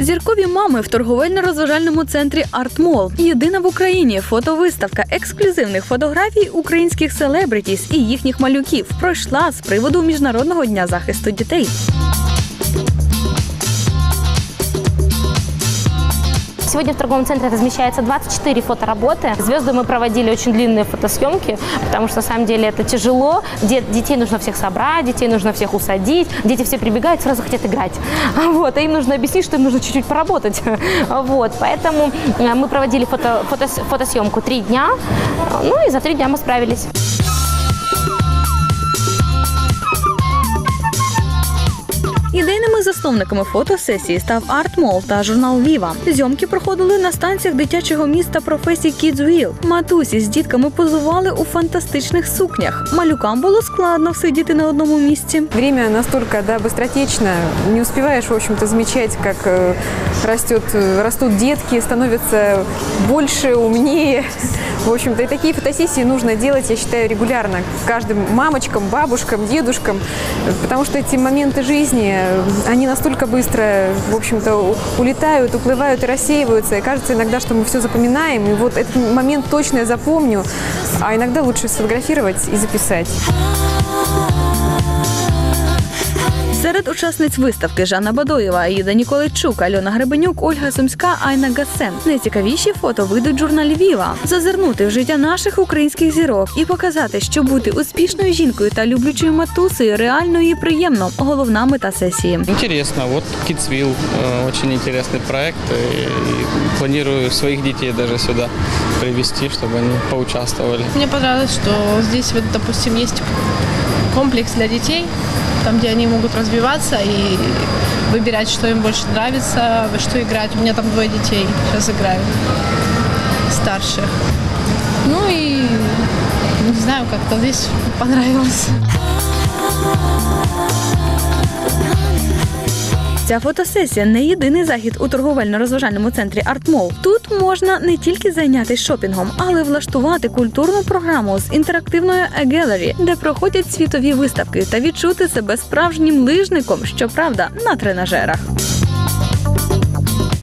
Зіркові мами в торговельно-розважальному центрі Артмол. Єдина в Україні фотовиставка ексклюзивних фотографій українських селебритіс і їхніх малюків пройшла з приводу Міжнародного дня захисту дітей. Сегодня в торговом центре размещается 24 фотоработы. Звезды мы проводили очень длинные фотосъемки, потому что на самом деле это тяжело. Де- детей нужно всех собрать, детей нужно всех усадить. Дети все прибегают, сразу хотят играть. Вот, а им нужно объяснить, что им нужно чуть-чуть поработать. Вот, поэтому э, мы проводили фото, фотос- фотосъемку три дня. Ну и за три дня мы справились. Ідейними засновниками фотосесії став Артмол та журнал Віва. Зйомки проходили на станціях дитячого міста професій Kids Wheel. Матусі з дітками позували у фантастичних сукнях. Малюкам було складно всидіти на одному місці. Время настолько да, быстротечно, не успеваешь, в общем-то, замечать, как э, растет, э, растут детки, становятся больше, умнее. В общем-то, и такие фотосессии нужно делать, я считаю, регулярно. Каждым мамочкам, бабушкам, дедушкам, э, потому что эти моменты жизни, э, они настолько быстро, в общем-то, у- улетают, уплывают и рассеиваются. И кажется иногда, что мы все запоминаем, и вот этот момент точно я запомню, а иногда лучше сфотографировать и записать. Серед учасниць виставки Жанна Бадоєва, Аїда Ніколайчук, Альона Гребенюк, Ольга Сумська, Айна Гасен. Найцікавіші фото вийдуть в журналі Віва. Зазирнути в життя наших українських зірок і показати, що бути успішною жінкою та люблячою матусею реально і приємно. Головна мета сесії. Интересно, вот Kidsville, э, очень интересный проект. И, и планирую своих детей даже сюда привести, чтобы они поучаствовали. Мне понравилось, что здесь, вот, допустим, есть комплекс для детей, там, где они могут развиваться и выбирать, что им больше нравится, во что играть. У меня там двое детей сейчас играют, старших. Ну и не знаю, как-то здесь понравилось. Ця фотосесія не єдиний захід у торговельно-розважальному центрі Артмол. Тут можна не тільки зайнятися шопінгом, але влаштувати культурну програму з інтерактивною e-gallery, де проходять світові виставки та відчути себе справжнім лижником, щоправда, на тренажерах.